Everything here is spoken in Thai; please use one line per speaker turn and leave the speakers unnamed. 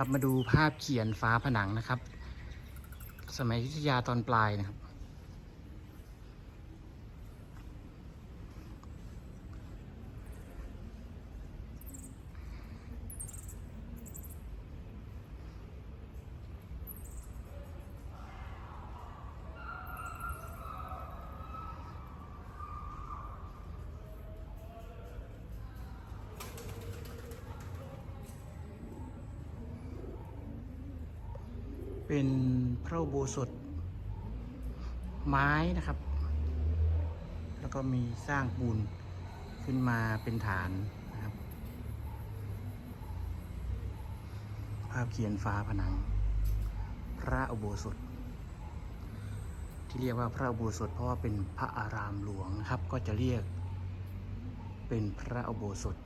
ครับมาดูภาพเขียนฟ้าผนังนะครับ สมัยยุธยาตอนปลายนะครับ เป็นพระอุโบสถไม้นะครับ แล้วก็มีสร้างปูนขึ้นมาเป็นฐานนะครับ ภาพเขียนฟ้าผนัง พระอุโบสถ ที่เรียกว่าพระอุโบสถเพราะว่าเป็นพระอารามหลวงนะครับ ก็จะเรียกเป็นพระอุโบสถ